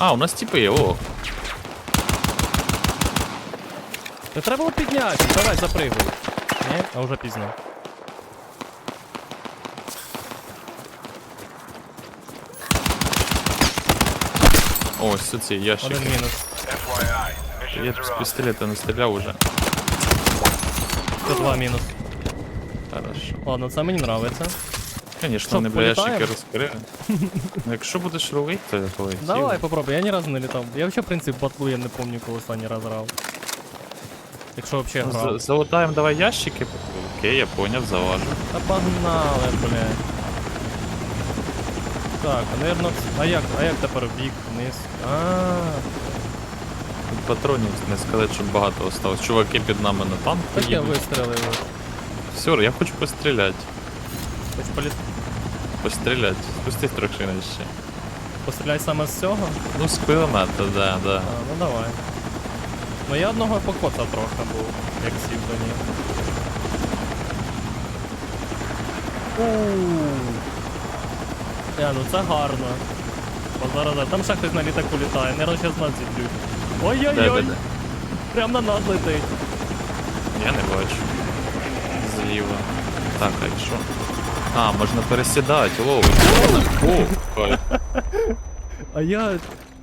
А, у нас типи, о. Та треба було підняти, давай запригуй. Ні? А вже пізно. О, ось ці ящики. Один мінус. FYI, mission Я is з off. пістолета не стріляв уже. Це два мінус. Хорошо. Ладно, це мені нравиться. Що, вони бля ящики розкрили. Ну, Якщо будеш рулити, то полетів. Давай попробуй, я ні разу не літав. Я взагалі, в принципі, батлу я не пам'ятаю, коли останній раз грав. Якщо взагалі Ну, грав. за- Залутаємо давай ящики. Окей, я поняв, заважу. Та погнали, блядь. Так, а наверно, а як, а як тепер бік, вниз? А, Тут патронів не сказати, щоб багато осталось. Чуваки під нами на танку так я їдуть. вистрелив. Все, я хочу постріляти. Хоч політ... Постріляти. Спустись трохи нижче. постріляй саме з цього? Ну, з кулемета, да, да. А, ну давай. Ну я одного покоцав трохи був, як сів до. Ууу. Е, ну це гарно. Бо зараз, зараз- там ще хтось на літаку літає, не зараз нас зіплють. Ой-ой-ой! Прям на нас летить. Я не бачу. Зліва. Так, а якщо. А, можна пересідати, лоу. О, кайф. А я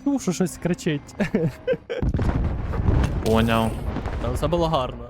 чув, що щось кричить. Поняв. Там все було гарно.